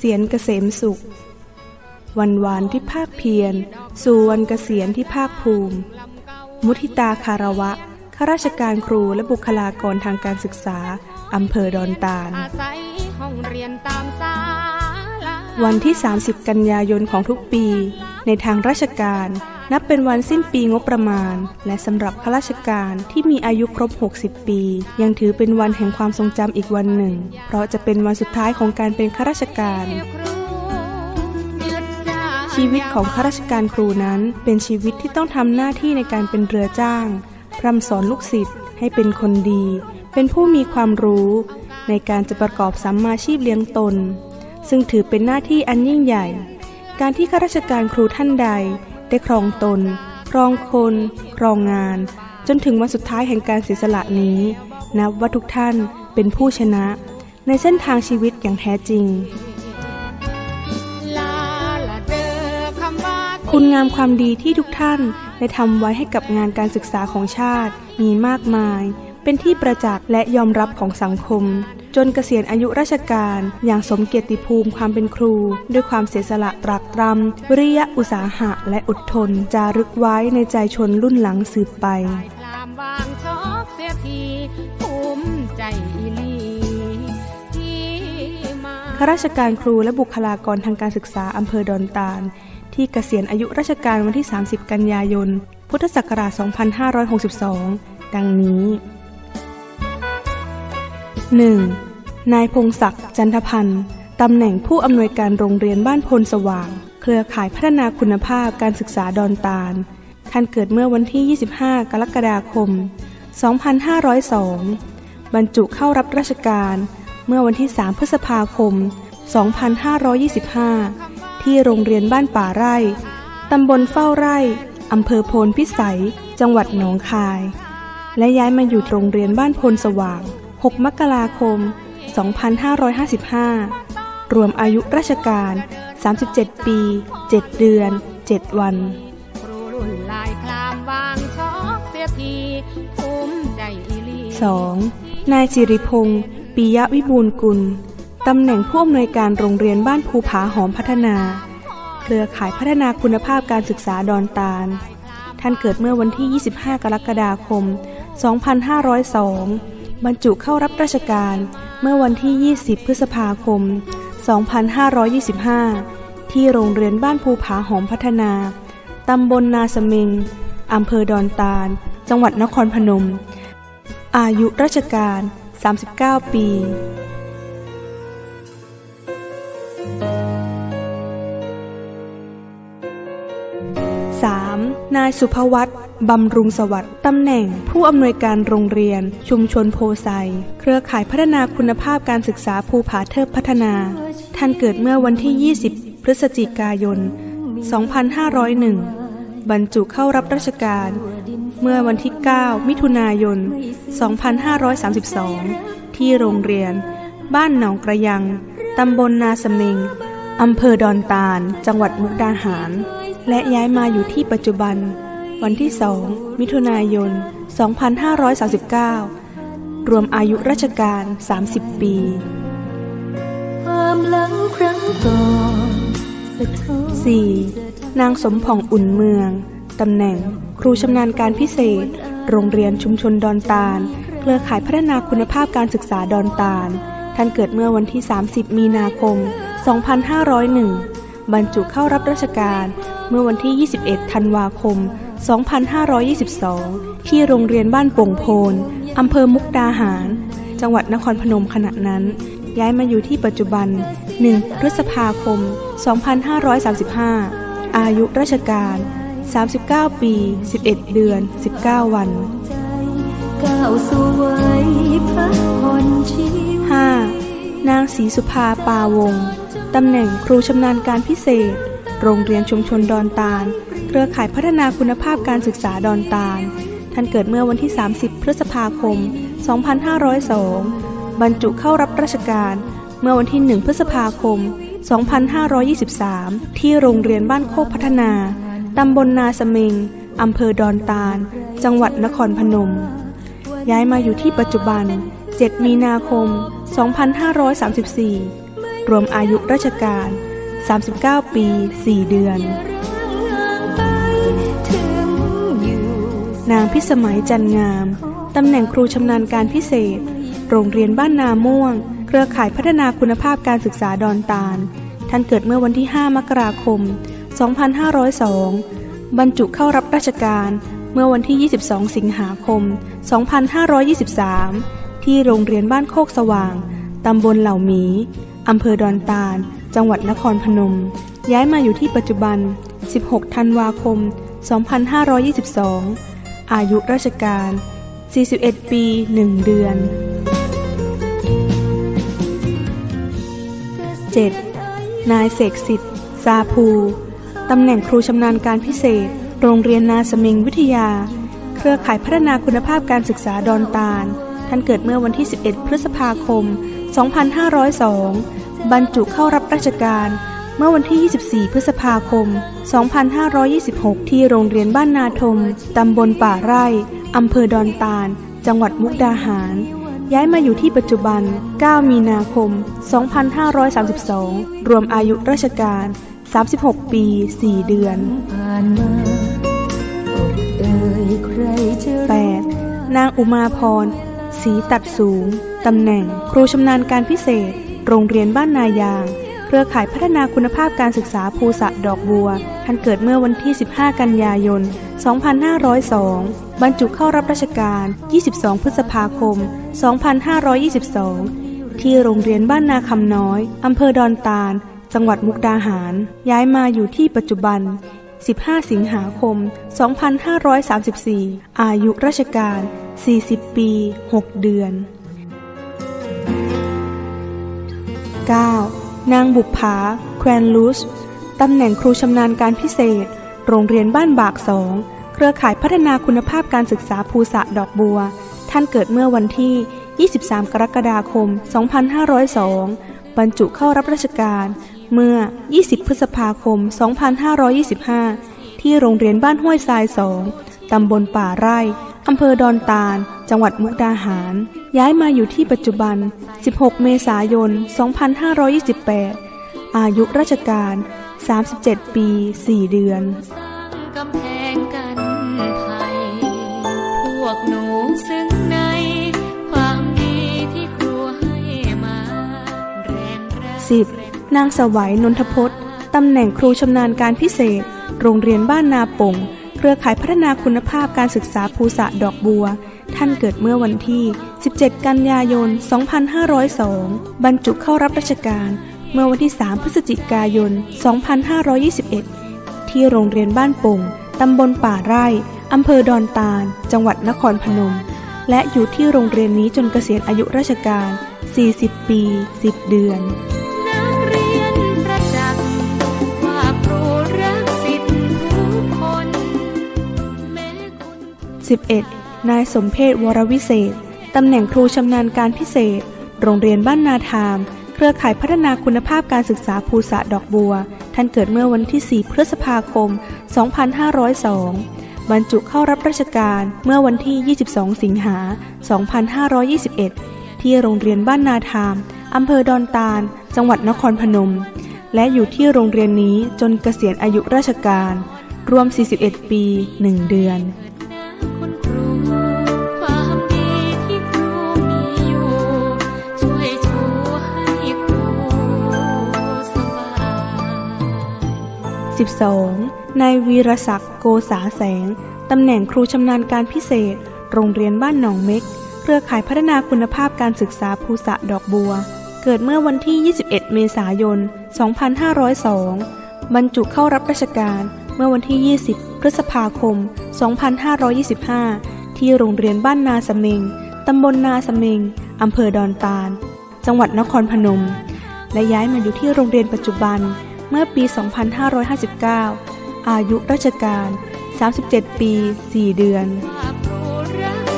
ษียณเกษมสุข วันวานที่ภาคเพียร สู่วันเกษียณที่ภาคภูมิ มุทิตาคารวะข้าราชการครูและบุคลากรทางการศึกษาอำเภอดอนตาลอาศัยห้องเรียนตามศาลาวันที่ 30 กันยายนของทุกปี ในทางราชการ นับเป็นวันสิ้นปีงบประมาณ และสำหรับข้าราชการที่มีอายุครบ 60 ปี ยังถือเป็นวันแห่งความทรงจำอีกวันหนึ่ง เพราะจะเป็นวันสุดท้ายของการเป็นข้าราชการชีวิตของข้าราชการครูนั้น เป็นชีวิตที่ต้องทำหน้าที่ในการเป็นเรือจ้าง พร่ำสอนลูกศิษย์ให้เป็นคนดี เป็นผู้มีความรู้ ในการจะประกอบสัมมาชีพเลี้ยงตน ซึ่งถือเป็นหน้าที่อันยิ่งใหญ่ การที่ข้าราชการครูท่านใด ได้ครองตน ครองคน ครองงาน จนถึงวันสุดท้ายแห่งการเสียสละนี้ นับว่าทุกท่านเป็นผู้ชนะ ในเส้นทางชีวิตอย่างแท้จริงลาละเดอคำว่าคุณงามความดีที่ทุกท่านได้ทำไว้ให้กับงานการศึกษาของชาติมีมากมาย เป็นที่ประจักษ์และยอมรับของสังคม จนเกษียณอายุราชการ อย่างสมเกียรติภูมิความเป็นครู ด้วยความเสียสละตรากตรำวิริยะอุตสาหะและอดทน จารึกไว้ในใจชนรุ่นหลังสืบไปข้าราชการครูและบุคลากรทางการศึกษาอำเภอดอนตาล ที่เกษียณอายุราชการวันที่ 30 กันยายน พุทธศักราช 2562 ดังนี้ 1. นายพงศักดิ์จันทพันธ์ตำแหน่งผู้อำนวยการโรงเรียนบ้านพลสว่าง เครือข่ายพัฒนาคุณภาพการศึกษาดอนตาล ท่านเกิดเมื่อวันที่ 25 กรกฎาคม 2502 บรรจุเข้ารับราชการเมื่อวันที่ 3 พฤษภาคม 2525 ที่โรงเรียนบ้านป่าไร่ ตำบลเฝ้าไร่ อำเภอโพนพิสัย จังหวัดหนองคาย และย้ายมาอยู่โรงเรียนบ้านพลสว่าง 6 มกราคม 2555 รวมอายุราชการ 37 ปี 7 เดือน 7 วันครูรุ่นลายคลามวางชอกเสียทีภูมิใจอีหลี 2. นายสิริพงศ์ปิยะวิบูลย์กุล ตำแหน่งผู้อำนวยการโรงเรียนบ้านภูผาหอมพัฒนา เครือข่ายพัฒนาคุณภาพการศึกษาดอนตาล ท่านเกิดเมื่อวันที่ 25 กรกฎาคม 2502 บรรจุเข้ารับราชการเมื่อวันที่ 20 พฤษภาคม 2525 ที่โรงเรียนบ้านภูผาหอมพัฒนา ตำบลนาสเมงอำเภอดอนตาล จังหวัดนครพนม อายุราชการ 39 ปี 3. นายสุภวัต บำรุงสวัสดิ์ตำแหน่ง ผู้อำนวยการโรงเรียน ชุมชนโพไซ เครือข่ายพัฒนาคุณภาพการศึกษาภูผาเทิบพัฒนา ท่านเกิดเมื่อวันที่ 20 พฤศจิกายน 2501 บรรจุเข้ารับราชการ เมื่อวันที่ 9 มิถุนายน 2532 ที่โรงเรียน บ้านหนองกระยัง ตำบลนาสเมงอำเภอดอนตาล จังหวัดมุกดาหาร และย้ายมาอยู่ที่ปัจจุบัน วันที่2มิถุนายน 2539 รวมอายุราชการ 30 ปี ความหลังครั้งก่อนสะท้อน 4. นางสมผ่องอุ่นเมือง ตำแหน่งครูชำนาญการพิเศษ โรงเรียนชุมชนดอนตาล เครือข่ายพัฒนาคุณภาพการศึกษาดอนตาล ท่านเกิดเมื่อวันที่ 30 มีนาคม 2501 บรรจุเข้ารับราชการเมื่อวันที่ 21 ธันวาคม 2522 ที่โรงเรียนบ้านโป่งโพน อำเภอมุกดาหาร จังหวัดนครพนมขณะนั้น ย้ายมาอยู่ที่ปัจจุบัน 1 พฤษภาคม 2535 อายุราชการ 39 ปี 11 เดือน 19 วัน 5. นางศรีสุภาปาวง ตำแหน่งครูชำนาญการพิเศษ โรงเรียนชุมชนดอนตาล รือข่ายพัฒนาคุณภาพการศึกษาดอนตาล ท่านเกิดเมื่อวันที่ 30 พฤษภาคม 2502 บรรจุเข้ารับราชการ เมื่อวันที่ 1 พฤษภาคม 2523 ที่โรงเรียนบ้านโคกพัฒนา ตำบลนาสเมงอำเภอดอนตาล จังหวัดนครพนม ย้ายมาอยู่ที่ปัจจุบัน 7 มีนาคม 2534 รวมอายุราชการ 39 ปี 4 เดือน นางพิสมัยจันงาม ตำแหน่งครูชำนาญการพิเศษ โรงเรียนบ้านนาม่วง เครือข่ายพัฒนาคุณภาพการศึกษาดอนตาล ท่านเกิดเมื่อวันที่ 5 มกราคม 2502 บรรจุเข้ารับราชการเมื่อวันที่ 22 สิงหาคม 2523 ที่โรงเรียนบ้านโคกสว่าง ตำบลเหล่าหมี อำเภอดอนตาล จังหวัดนครพนม ย้ายมาอยู่ที่ปัจจุบัน 16 ธันวาคม 2522 อายุราชการ 41 ปี 1 เดือน 7. นายเสกสิทธิ์ซาภูตำแหน่งครูชำนาญการพิเศษ โรงเรียนนาสมิงวิทยา เครือข่ายพัฒนาคุณภาพการศึกษาดอนตาล ท่านเกิดเมื่อวันที่ 11 พฤษภาคม 2502 บรรจุเข้ารับราชการ เมื่อวันที่ 24 พฤษภาคม 2526 ที่โรงเรียนบ้านนาทม ตำบลป่าไร่ อำเภอดอนตาล จังหวัดมุกดาหาร ย้ายมาอยู่ที่ปัจจุบัน 9 มีนาคม 2532 รวมอายุราชการ 36 ปี 4 เดือนผ่านมาอกเอ่ยใครจะรู้ 8. นางอุมาพรศรีตัดสูง ตำแหน่ง ครูชำนาญการพิเศษ โรงเรียนบ้านนายางเค รือข่ายพัฒนาคุณภาพการศึกษาภูสะดอกบัว ท่านเกิดเมื่อวันที่ 15 กันยายน 2502 บรรจุเข้ารับราชการ 22 พฤษภาคม 2522 ที่โรงเรียนบ้านนาคำน้อย อำเภอดอนตาล จังหวัดมุกดาหาร ย้ายมาอยู่ที่ปัจจุบัน 15 สิงหาคม 2534 อายุราชการ 40 ปี 6 เดือน 9. นางบุปผาแควนลูสตำแหน่งครูชำนาญการพิเศษ โรงเรียนบ้านบากสอง เครือข่ายพัฒนาคุณภาพการศึกษาภูสะดอกบัว ท่านเกิดเมื่อวันที่ 23 กรกฎาคม 2502 บรรจุเข้ารับราชการเมื่อ 20 พฤษภาคม 2525 ที่โรงเรียนบ้านห้วยทรายสอง ตำบลป่าไร่ อำเภอดอนตาล จังหวัดมุกดาหาร ย้ายมาอยู่ที่ปัจจุบัน 16 เมษายน 2528 อายุราชการ 37 ปี 4 เดือนสร้างกำแพงกันภัยพวกหนูซึ้งในความดีที่ครูให้มาแรงแรง 10. นางสวัยนนทพจน์ตำแหน่งครูชำนาญการพิเศษ โรงเรียนบ้านนาป่งเครือข่ายพัฒนาคุณภาพการศึกษาภูสะดอกบัว ท่านเกิดเมื่อวันที่ 17 กันยายน 2502 บรรจุเข้ารับราชการเมื่อวันที่ 3 พฤศจิกายน 2521 ที่โรงเรียนบ้านปุ่งตำบลป่าไร่ อำเภอดอนตาล จังหวัดนครพนม และอยู่ที่โรงเรียนนี้จนเกษียณอายุราชการ 40 ปี 10 เดือนสิทธิ์ทุกคนแม้คุณครู 11. นายสมเพศวรวิเศษ ตำแหน่งครูชำนาญการพิเศษ โรงเรียนบ้านนาทาม เครือข่ายพัฒนาคุณภาพการศึกษาภูสะดอกบัว ท่านเกิดเมื่อวันที่ 4 พฤษภาคม 2502 บรรจุเข้ารับราชการเมื่อวันที่ 22 สิงหา 2521 ที่โรงเรียนบ้านนาทาม อำเภอดอนตาล จังหวัดนครพนม และอยู่ที่โรงเรียนนี้จนเกษียณอายุราชการ รวม 41 ปี 1 เดือน 12. นายวีรศักดิ์โกษาแสง ตำแหน่งครูชำนาญการพิเศษ โรงเรียนบ้านหนองเม็ก เครือข่ายพัฒนาคุณภาพการศึกษาภูสะดอกบัว เกิดเมื่อวันที่ 21 เมษายน 2502 บรรจุเข้ารับราชการเมื่อวันที่ 20 พฤษภาคม 2525 ที่โรงเรียนบ้านนาสเมง ตำบลนาสเมง อำเภอดอนตาล จังหวัดนครพนม และย้ายมาอยู่ที่โรงเรียนปัจจุบัน เมื่อปี 2559 อายุราชการ 37 ปี 4 เดือน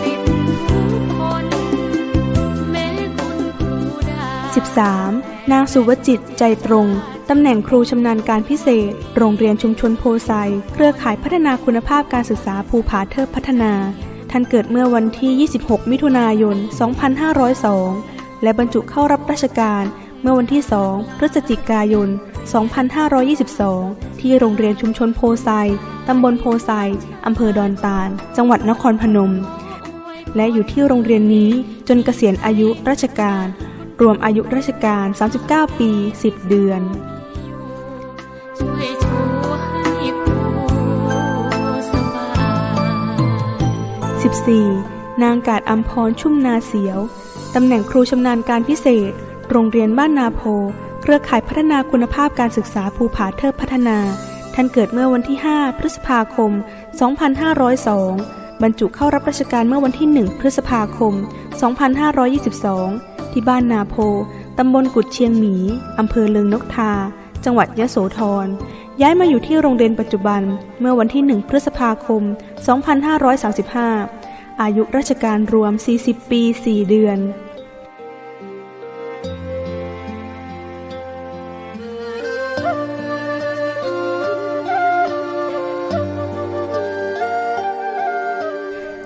สิทธิ์ทุกคนแม้คุณครูได้ 13. นางสุวจิตใจตรง ตำแหน่งครูชำนาญการพิเศษ โรงเรียนชุมชนโพไซ เครือข่ายพัฒนาคุณภาพการศึกษาภูผาเทิบพัฒนา ท่านเกิดเมื่อวันที่ 26 มิถุนายน 2502 และบรรจุเข้ารับราชการเมื่อวันที่ 2 พฤศจิกายน 2522 ที่โรงเรียนชุมชนโพไซ ตำบลโพไซ อำเภอดอนตาล จังหวัดนครพนม และอยู่ที่โรงเรียนนี้จนเกษียณอายุราชการ รวมอายุราชการ 39 ปี 10 เดือนช่วยชูให้ครูสบาย 14. นางกาดอัมพรชุ่มนาเสียว ตำแหน่งครูชำนาญการพิเศษ โรงเรียนบ้านนาโพ เครือข่ายพัฒนาคุณภาพการศึกษาภูผาเทิบพัฒนา ท่านเกิดเมื่อวันที่ 5 พฤษภาคม 2502 บรรจุเข้ารับราชการเมื่อวันที่ 1 พฤษภาคม 2522 ที่บ้านนาโพ ตำบลกุดเชียงหมี อำเภอเลิงนกทา จังหวัดยะโสธร ย้ายมาอยู่ที่โรงเรียนปัจจุบันเมื่อวันที่ 1 พฤษภาคม 2535 อายุราชการรวม 40 ปี 4 เดือน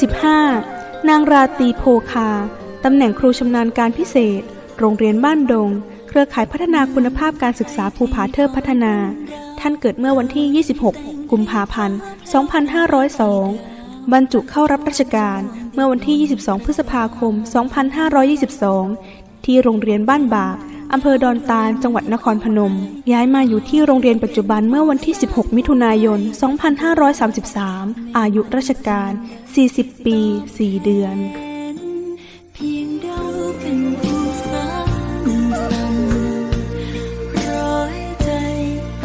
15. นางราตีโพคา ตำแหน่งครูชำนาญการพิเศษ โรงเรียนบ้านดง เครือข่ายพัฒนาคุณภาพการศึกษาภูผาเทิบพัฒนา ท่านเกิดเมื่อวันที่ 26 กุมภาพันธ์ 2502 บรรจุเข้ารับราชการเมื่อวันที่ 22 พฤษภาคม 2522 ที่โรงเรียนบ้านบาก อำเภอดอนตาล จังหวัดนครพนม ย้ายมาอยู่ที่โรงเรียนปัจจุบันเมื่อวันที่ 16 มิถุนายน 2533 อายุราชการ 40 ปี 4 เดือนสันสันร้อยใจ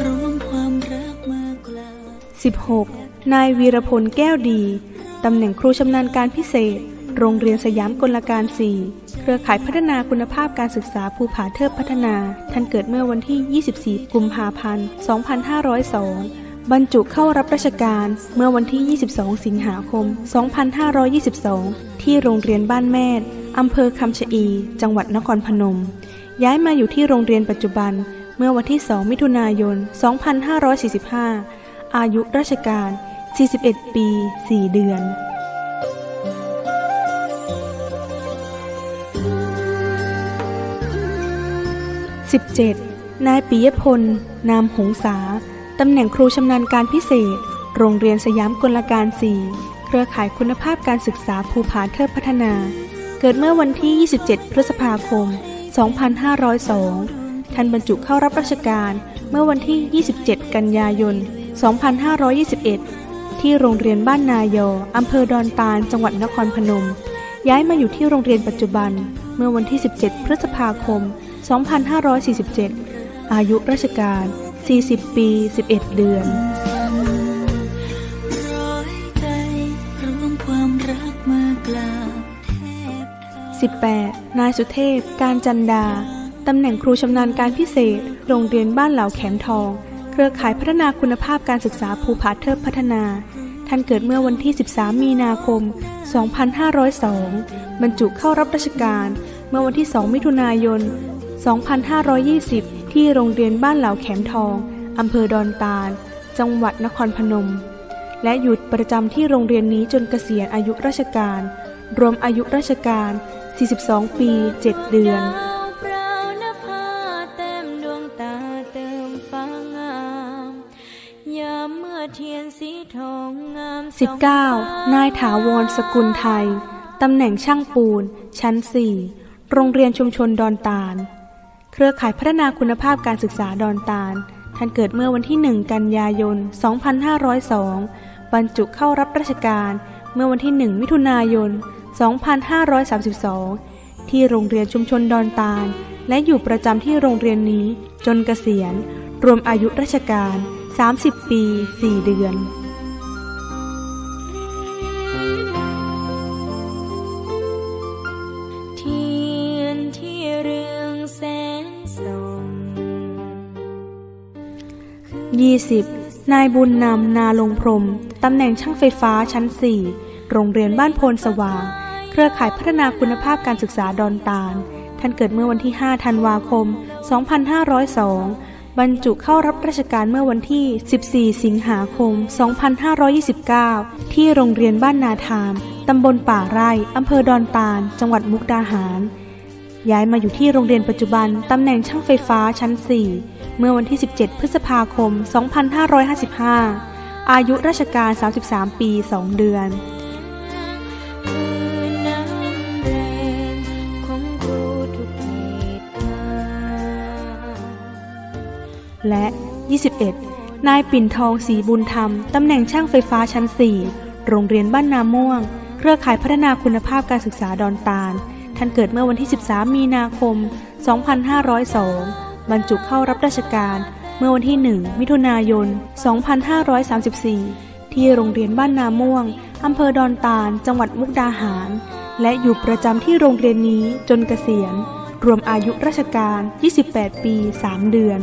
รวมความรักมากลา 16. นายวีรพลแก้วดี ตำแหน่งครูชำนาญการพิเศษ โรงเรียนสยามกลการ4 เครือข่ายพัฒนาคุณภาพการศึกษาภูผาเทิบพัฒนา ท่านเกิดเมื่อวันที่ 24 กุมภาพันธ์ 2502 บรรจุเข้ารับราชการเมื่อวันที่ 22 สิงหาคม 2522 ที่โรงเรียนบ้านแม่อำเภอคำชะอี จังหวัดนครพนม ย้ายมาอยู่ที่โรงเรียนปัจจุบันเมื่อวันที่ 2 มิถุนายน 2545 อายุราชการ 41 ปี 4 เดือน 17. นายปิยพล นามหงษา ตำแหน่งครูชำนาญการพิเศษ โรงเรียนสยามกลการ 4 เครือข่ายคุณภาพการศึกษาภูผาเทิบพัฒนา เกิดเมื่อวันที่ 27 พฤษภาคม 2502 ท่านบรรจุเข้ารับราชการเมื่อวันที่ 27 กันยายน 2521 ที่โรงเรียนบ้านนายออำเภอดอนตาล จังหวัดนครพนม ย้ายมาอยู่ที่โรงเรียนปัจจุบัน เมื่อวันที่ 17 พฤษภาคม 2547 อายุราชการ 40 ปี 11 เดือนร้อยใจรวมความรักมากลาแทบเท่า18นายสุเทพ การจันดา ตำแหน่งครูชำนาญการพิเศษ โรงเรียนบ้านเหล่าแขมทอง เครือข่ายพัฒนาคุณภาพการศึกษาภูผาเทิบพัฒนา ท่านเกิดเมื่อวันที่ 13 มีนาคม 2502 บรรจุเข้ารับราชการ เมื่อวันที่ 2 มิถุนายน 2520 ที่โรงเรียนบ้านเหล่าแขมทอง อำเภอดอนตาล จังหวัดนครพนม และหยุดประจำที่โรงเรียนนี้จนเกษียณอายุราชการ รวมอายุราชการ 42 ปี 7 เดือนดาวเปล่านภาเต็มดวงตาเติมฟ้างามยามเมื่อเทียนสีทองงามส่องฟ้านายถาวรสกุลไทย ตำแหน่งช่างปูน ชั้น4โรงเรียนชุมชนดอนตาล เครือข่ายพัฒนาคุณภาพการศึกษาดอนตาล ท่านเกิดเมื่อวันที่ 1 กันยายน 2502 บรรจุเข้ารับราชการ เมื่อวันที่ 1 มิถุนายน 2532 ที่โรงเรียนชุมชนดอนตาล และอยู่ประจำที่โรงเรียนนี้จนเกษียณ รวมอายุราชการ 30 ปี 4 เดือน 20. นายบุญนำนาลงพรม ตำแหน่งช่างไฟฟ้าชั้น 4 โรงเรียนบ้านโพนสว่าง เครือข่ายพัฒนาคุณภาพการศึกษาดอนตาล ท่านเกิดเมื่อวันที่ 5 ธันวาคม 2502 บรรจุเข้ารับราชการเมื่อวันที่ 14 สิงหาคม 2529 ที่โรงเรียนบ้านนาทาม ตำบลป่าไร่ อำเภอดอนตาล จังหวัดมุกดาหาร ย้ายมาอยู่ที่โรงเรียนปัจจุบัน ตำแหน่งช่างไฟฟ้าชั้น 4 เมื่อวันที่ 17 พฤษภาคม 2555 อายุราชการ 33 ปี 2 เดือนคือน้ำแดงของครูทุกเหตุการณ์และ 21 นายปิ่นทองศรีบุญธรรม ตำแหน่งช่างไฟฟ้าชั้น 4 โรงเรียนบ้านนาม่วง เครือข่ายพัฒนาคุณภาพการศึกษาดอนตาล ท่านเกิดเมื่อวันที่ 13 มีนาคม 2502 บรรจุเข้ารับราชการเมื่อวันที่ 1 มิถุนายน 2534 ที่โรงเรียนบ้านนาม่วง อำเภอดอนตาล จังหวัดมุกดาหาร และอยู่ประจำที่โรงเรียนนี้จนเกษียณ รวมอายุราชการ 28 ปี 3 เดือน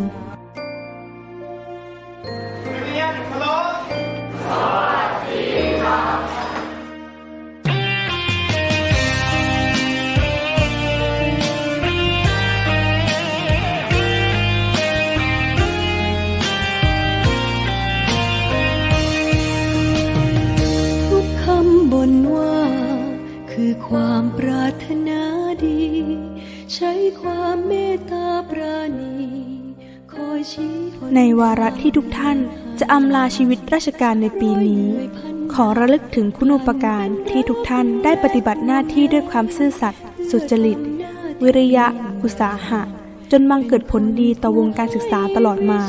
ในวาระที่ทุกท่านจะอำลาชีวิตราชการในปีนี้ ขอระลึกถึงคุณูปการที่ทุกท่านได้ปฏิบัติหน้าที่ด้วยความซื่อสัตย์สุจริต วิริยะ อุตสาหะ จนบังเกิดผลดีต่อวงการศึกษาตลอดมา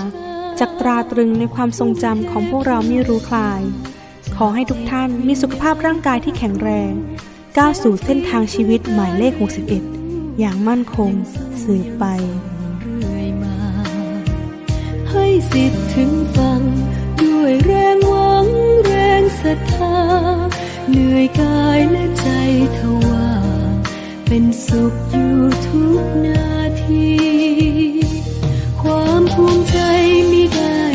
จากตราตรึงในความทรงจำของพวกเราไม่รู้คลาย ขอให้ทุกท่านมีสุขภาพร่างกายที่แข็งแรง ก้าวสู่เส้นทางชีวิตหมายเลข 61 อย่างมั่นคงสืบไป ให้สิทธิ์ถึงฟัง ด้วยแรงหวังแรงศรัทธา เหนื่อยกายและใจทว่าเป็นสุขอยู่ทุกนาที ความภูมิใจไม่ได้